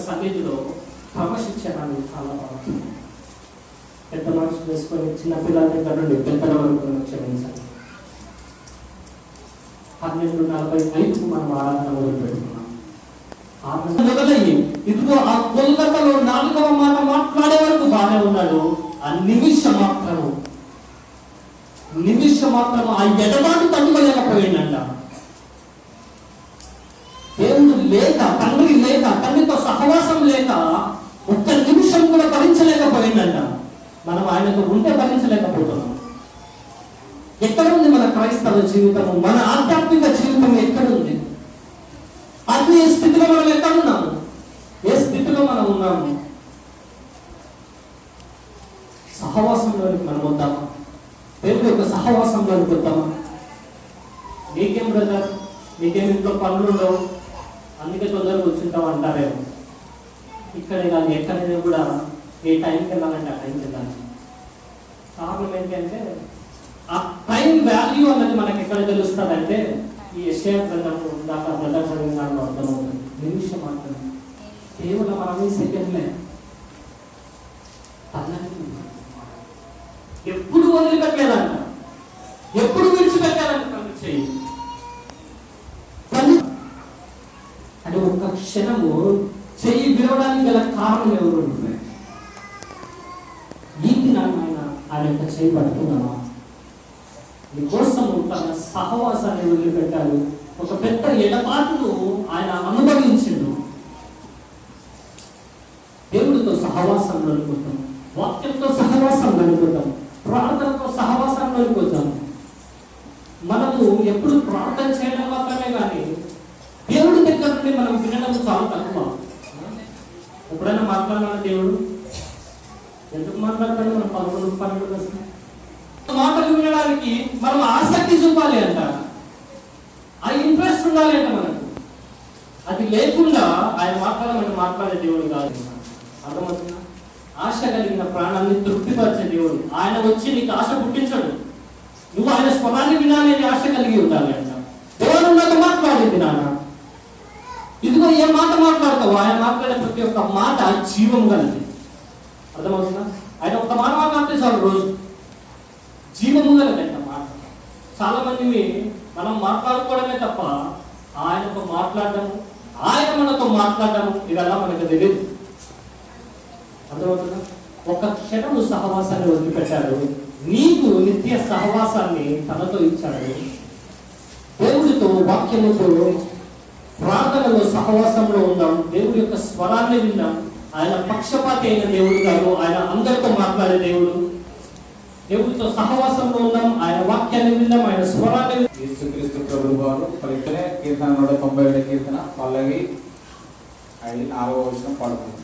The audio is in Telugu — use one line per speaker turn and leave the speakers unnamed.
సన్నిధిలో క్రమశిక్షణ అనేది చాలా బాగా పెద్ద మనసు వేసుకొని చిన్న పిల్లల దగ్గర నుండి పెద్దల వరకు నన్ను క్షమించండి పన్నెండు నలభై ఐదుకు మనం ఆరాధన మొదలు పెట్టుకున్నాం మొదలయ్యి ఇదిగో ఆ కొల్కతలో నాలుగవ మాట మాట్లాడే వరకు బాగానే ఉన్నాడు ఆ నిమిషం మాత్రము నిమిషం మాత్రం ఆ ఎడబాటు తట్టుకోలేకపోయిందంట దేవుడు లేక తండ్రితో సహవాసం లేక ఒక్క నిమిషం కూడా భరించలేకపోయిందంట. మనం ఆయనకు ఉంటే భరించలేకపోతున్నాం. ఎక్కడ ఉంది మన క్రైస్తవ జీవితము? మన ఆధ్యాత్మిక జీవితం ఎక్కడుంది? ఆత్మీయ స్థితిలో మనం ఎక్కడున్నాము ఏ స్థితిలో మనం ఉన్నాము? సహవాసంలోనికి మనం వద్దామా? దేవుడి యొక్క సహవాసంలోనికి వద్దామా? నీకేం బ్రదర్? నీకేం ఇంట్లో పనులు ఉండవు అందుకే తొందరగా కూర్చుంటావు అంటారేమో. ఇక్కడే కాదు ఎక్కడైనా కూడా ఏ టైంకి వెళ్ళాలంటే ఆ టైంకి వెళ్ళాలి. కారణం ఏంటంటే ఆ టైం వాల్యూ అన్నది మనకి ఎక్కడ తెలుస్తుంది అంటే ఈ యశయ గ్రంథము దాకా బ్రదర్ చదివిన దాంట్లో అర్థమవుతుంది. నిమిషం మాత్రమే. కేవలం అరవై సెకండ్లే. ఎప్పుడు వదిలిపెట్టలేదంట ఎప్పుడు విడిచిపెట్టాలంట తను చెయ్యి? అంటే ఒక్క క్షణము చెయ్యి విరవడానికి గల కారణం ఎవరు ఉంటుంది ఈ దినాన్ని ఆయన యొక్క చేయి పడుతున్నావా నీకోసం తన సహవాసాన్ని వదిలిపెట్టాడు. ఒక పెద్ద ఎడపాటును ఆయన అనుభవించిండు. దేవుడితో సహవాసం నడుపుతాం. వాక్యంతో సహవాసం నడుపుతాం. ప్రార్థనతో సహవాసం నడుపుతాం. మనము ఎప్పుడు ప్రార్థన చేయడం మాత్రమే కానీ దేవుడి దగ్గర నుండి మనం వినడం చాలా తక్కువ. ఎప్పుడైనా మాట్లాడాలి దేవుడు? ఎందుకు మాట్లాడతాడు మనం పదకొండు పన్నెండు వస్తుంది మాటలు వినడానికి మనం ఆసక్తి చూపాలి అంట. ఆ ఇంట్రెస్ట్ ఉండాలి అంట మనకు. అది లేకుండా ఆయన మాట్లాడమని మాట్లాడే దేవుడు కాదు. అర్థమవుతుందా? ఆశ కలిగిన ప్రాణాన్ని తృప్తిపరిచే దేవుడు. ఆయన వచ్చి నీకు ఆశ పుట్టించడు. నువ్వు ఆయన స్వరాన్ని వినాలి అని ఆశ కలిగి ఉండాలి అంట. దేవుడు నాతో మాట్లాడింది నాన్న. ఇదిగో ఏ మాట మాట్లాడతావు ఆయన మాట్లాడే ప్రతి ఒక్క మాట జీవం కలిగి అర్థమవుతుందా? ఆయన ఒక మాట మాట్లాడితే చాలు రోజు. జీవము గలదంట మాట. చాలా మందిని మనం మాట్లాడుకోవడమే తప్ప ఆయనతో మాట్లాడడం ఆయన మనతో మాట్లాడడం ఇవెల్లా మనకు తెలియదు. అర్థమవుతుందా? ఒక క్షణము సహవాసాన్ని వదిలిపెట్టాడు. నీకు నిత్య సహవాసాన్ని తనతో ఇచ్చాడు. దేవుడితో వాక్యముతో ప్రార్థనలో సహవాసంలో ఉందాం దేవుడి యొక్క స్వరాన్ని విన్నాం. ఆయన పక్షపాతి అయిన దేవుడు కాదు. ఆయన అందరితో మాట్లాడే దేవుడు. దేవుడితో సహవాసంలో ఉన్నాం. ఆయన వాక్యాన్ని విన్నాం. ఆయన స్వరాన్ని
యేసుక్రీస్తు ప్రభు వారు కీర్తన నూట తొంభై ఏడు కీర్తన పల్లవి ఐదు నాలుగో వచ్చిన పడుతుంది